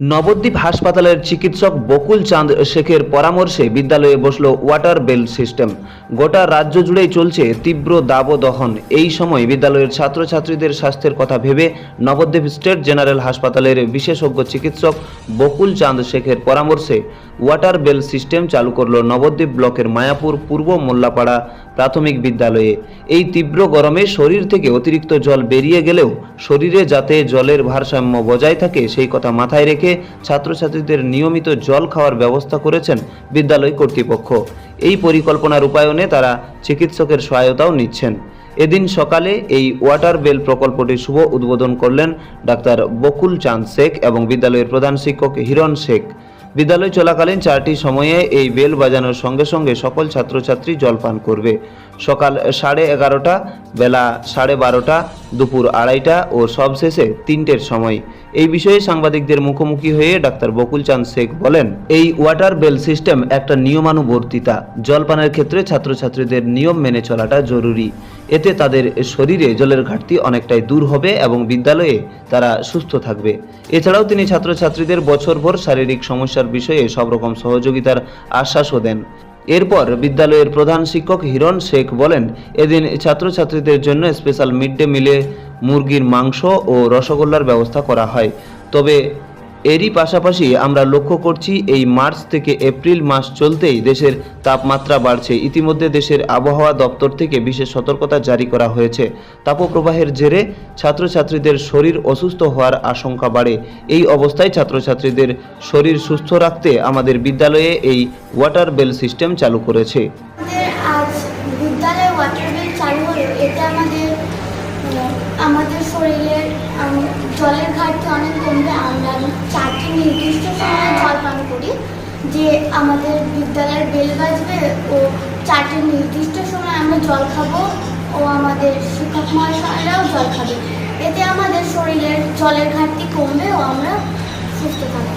নবদ্বীপ হাসপাতালের চিকিৎসক বকুল চাঁদ শেখের পরামর্শে বিদ্যালয়ে বসল ওয়াটার বেল সিস্টেম। গোটা রাজ্য জুড়েই চলছে তীব্র দাবদহন। এই সময় বিদ্যালয়ের ছাত্রছাত্রীদের স্বাস্থ্যের কথা ভেবে নবদ্বীপ স্টেট জেনারেল হাসপাতালের বিশেষজ্ঞ চিকিৎসক বকুল চাঁদ শেখের পরামর্শে ওয়াটার বেল সিস্টেম চালু করল নবদ্বীপ ব্লকের মায়াপুর পূর্ব মোল্লাপাড়া প্রাথমিক বিদ্যালয়ে। এই তীব্র গরমে শরীর থেকে অতিরিক্ত জল বেরিয়ে গেলেও শরীরে যাতে জলের ভারসাম্য বজায় থাকে সেই কথা মাথায় রেখে ছাত্রছাত্রীদের নিয়মিত জল খাওয়ার ব্যবস্থা করেছেন বিদ্যালয় কর্তৃপক্ষ। এই পরিকল্পনা রূপায়ণে তারা চিকিৎসকের সহায়তাও নিচ্ছেন। এদিন সকালে এই ওয়াটার বেল প্রকল্পটি শুভ উদ্বোধন করলেন ডাক্তার বকুল চাঁদ শেখ এবং বিদ্যালয়ের প্রধান শিক্ষক হিরণ শেখ। বিদ্যালয় চলাকালীন চারটি সময়ে এই বেল বাজানোর সঙ্গে সঙ্গে সকল ছাত্রছাত্রী জলপান করবে। সকাল সাড়ে এগারোটা, বেলা সাড়ে বারোটা, দুপুর আড়াইটা ও সবশেষে তিনটের সময়। এই বিষয়ে সাংবাদিকদের মুখোমুখি হয়ে ডাক্তার বকুল চাঁদ শেখ বলেন, এই ওয়াটার বেল সিস্টেম একটা নিয়মানুবর্তিতা। জলপানের ক্ষেত্রে ছাত্রছাত্রীদের নিয়ম মেনে চলাটা জরুরি। এতে তাদের শরীরে জলের ঘাটতি অনেকটাই দূর হবে এবং বিদ্যালয়ে তারা সুস্থ থাকবে। এছাড়াও তিনি ছাত্রছাত্রীদের বছরভর শারীরিক সমস্যার বিষয়ে সব রকম সহযোগিতার আশ্বাসও দেন। এরপর বিদ্যালয়ের প্রধান শিক্ষক হিরণ শেখ বলেন, এদিন ছাত্রছাত্রীদের জন্য স্পেশাল মিড ডে মিলে মুরগির মাংস ও রসগোল্লার ব্যবস্থা করা হয়। তবে এরই পাশাপাশি আমরা লক্ষ্য করছি এই মার্চ থেকে এপ্রিল মাস চলতেই দেশের তাপমাত্রা বাড়ছে। ইতিমধ্যে দেশের আবহাওয়া দপ্তর থেকে বিশেষ সতর্কতা জারি করা হয়েছে। তাপপ্রবাহের জেরে ছাত্রছাত্রীদের শরীর অসুস্থ হওয়ার আশঙ্কা বাড়ে। এই অবস্থায় ছাত্রছাত্রীদের শরীর সুস্থ রাখতে আমাদের বিদ্যালয়ে এই ওয়াটার বেল সিস্টেম চালু করেছে। বিদ্যালয়ে ওয়াটার বিল চালু হলো। এতে আমাদের আমাদের শরীরের জলের ঘাটতি অনেক কমবে। আমরা চারটি নির্দিষ্ট সময়ে জল পান করি। যে আমাদের বিদ্যালয়ের বেল বাজবে ও চারটি নির্দিষ্ট সময় আমরা জল খাব। ও আমাদের শিক্ষক মহাশয়রাও জল খাবে। এতে আমাদের শরীরের জলের ঘাটতি কমবে ও আমরা সুস্থ থাকব।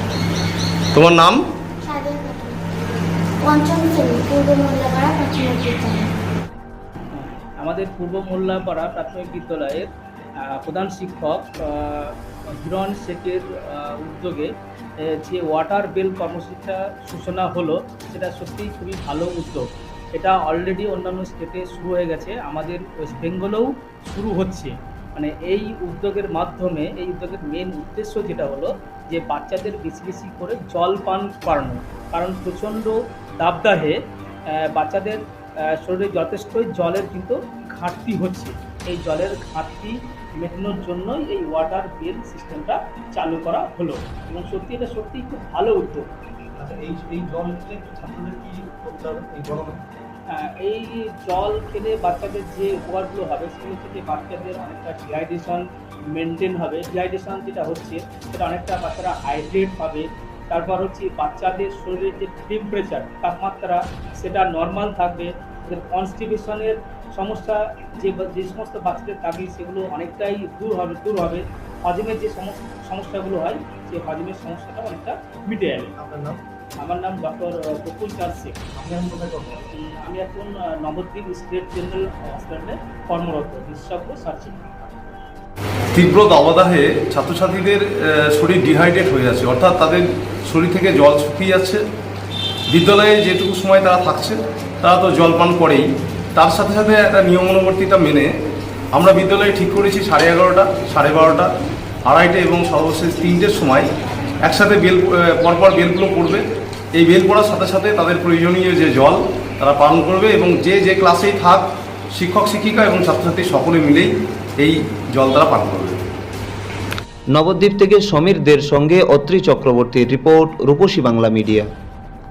তোমার নাম? পঞ্চম শ্রেণি পূর্ব মোল্লাপাড়া প্রাথমিক বিদ্যালয়। আমাদের পূর্ব মোল্লাপাড়া প্রাথমিক বিদ্যালয়ের প্রধান শিক্ষক হিরণ শেখের উদ্যোগে যে ওয়াটার বেল কর্মসূচিটা সূচনা হলো, সেটা সত্যিই খুবই ভালো উদ্যোগ। এটা অলরেডি অন্যান্য স্টেটে শুরু হয়ে গেছে। আমাদের ওয়েস্ট বেঙ্গলেও শুরু হচ্ছে। মানে এই উদ্যোগের মাধ্যমে, এই উদ্যোগের মেন উদ্দেশ্য যেটা হলো, যে বাচ্চাদের বেশি বেশি করে জল পান করানো। কারণ প্রচণ্ড দাবদাহে বাচ্চাদের শরীরে যথেষ্টই জলের কিন্তু ঘাটতি হচ্ছে। এই জলের ঘাটতি মেটানোর জন্যই এই ওয়াটার বেল সিস্টেমটা চালু করা হলো। এবং সত্যি এটা সত্যিই খুব ভালো উদ্যোগ। আচ্ছা এই এই জল খেলে ছাত্রদের কি করতে হবে? এই গরমে? এই জল খেলে বাচ্চাদের যে উপকারগুলো হবে সেগুলো থেকে বাচ্চাদের অনেকটা ডিহাইড্রেশন মেনটেন হবে। ডিহাইড্রেশন যেটা হচ্ছে সেটা অনেকটা বাচ্চারা হাইড্রেট পাবে। তারপর হচ্ছে বাচ্চাদের শরীরের যে টেম্পারেচার তাপমাত্রা সেটা নর্মাল থাকবে। ওদের কনস্টিপেশনের সমস্যা যে যে সমস্ত বাচ্চাদের দাবি সেগুলো অনেকটাই দূর হবে দূর হবে। হজমের যে সমস্যা সমস্যাগুলো হয় সেই হজমের সমস্যাটা অনেকটা মিটে যাবে। আপনার নাম? আমার নাম ডক্টর বকুল চাঁদ করবেন আমি এখন নবদ্বীপ স্টেট জেনারেল হসপিটালে কর্মরত বিশেষজ্ঞ সার্জন। তীব্র দাবদাহে ছাত্রছাত্রীদের শরীর ডিহাইড্রেট হয়ে যাচ্ছে অর্থাৎ তাদের শরীর থেকে জল শুকিয়ে যাচ্ছে। বিদ্যালয়ে যেটুকু সময় তারা থাকছে তারা তো জল পান করেই। তার সাথে সাথে একটা নিয়ম নিয়মানুবর্তিতা মেনে আমরা বিদ্যালয়ে ঠিক করেছি সাড়ে এগারোটা, সাড়ে বারোটা, আড়াইটে এবং সর্বশেষ তিনটের সময় একসাথে বেল পরপর বেলগুলো পড়বে। এই বেল পড়ার সাথে সাথে তাদের প্রয়োজনীয় যে জল তারা পালন করবে এবং যে যে ক্লাসেই থাক, শিক্ষক, শিক্ষিকা এবং ছাত্রছাত্রী সকলে মিলেই এই জল তারা পান করবে। নবদ্বীপ থেকে সমীরদের সঙ্গে অত্রি চক্রবর্তীর রিপোর্ট রূপসী বাংলা মিডিয়া।